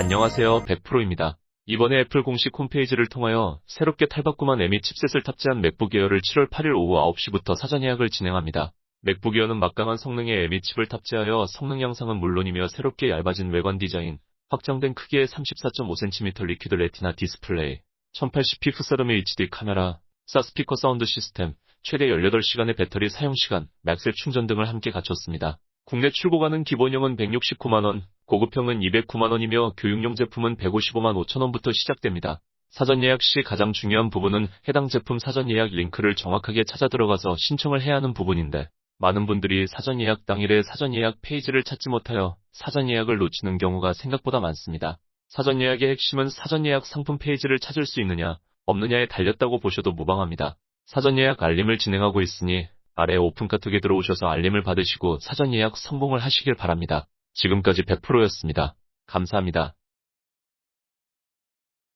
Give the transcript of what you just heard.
안녕하세요. 100%입니다. 이번에 애플 공식 홈페이지를 통하여 새롭게 탈바꿈한 M2 칩셋을 탑재한 맥북 에어를 7월 8일 오후 9시부터 사전 예약을 진행합니다. 맥북 에어는 막강한 성능의 M2 칩을 탑재하여 성능 향상은 물론이며 새롭게 얇아진 외관 디자인, 확장된 크기의 34.5cm 리퀴드 레티나 디스플레이, 1080p 푸사름의 HD 카메라, 사스피커 사운드 시스템, 최대 18시간의 배터리 사용시간, 맥셀 충전 등을 함께 갖췄습니다. 국내 출고가는 기본형은 169만원, 고급형은 209만원이며 교육용 제품은 155만 5천원부터 시작됩니다. 사전 예약 시 가장 중요한 부분은 해당 제품 사전 예약 링크를 정확하게 찾아 들어가서 신청을 해야 하는 부분인데, 많은 분들이 사전 예약 당일에 사전 예약 페이지를 찾지 못하여 사전 예약을 놓치는 경우가 생각보다 많습니다. 사전 예약의 핵심은 사전 예약 상품 페이지를 찾을 수 있느냐, 없느냐에 달렸다고 보셔도 무방합니다. 사전 예약 알림을 진행하고 있으니 아래 오픈 카톡에 들어오셔서 알림을 받으시고 사전 예약 성공을 하시길 바랍니다. 지금까지 100%였습니다. 감사합니다.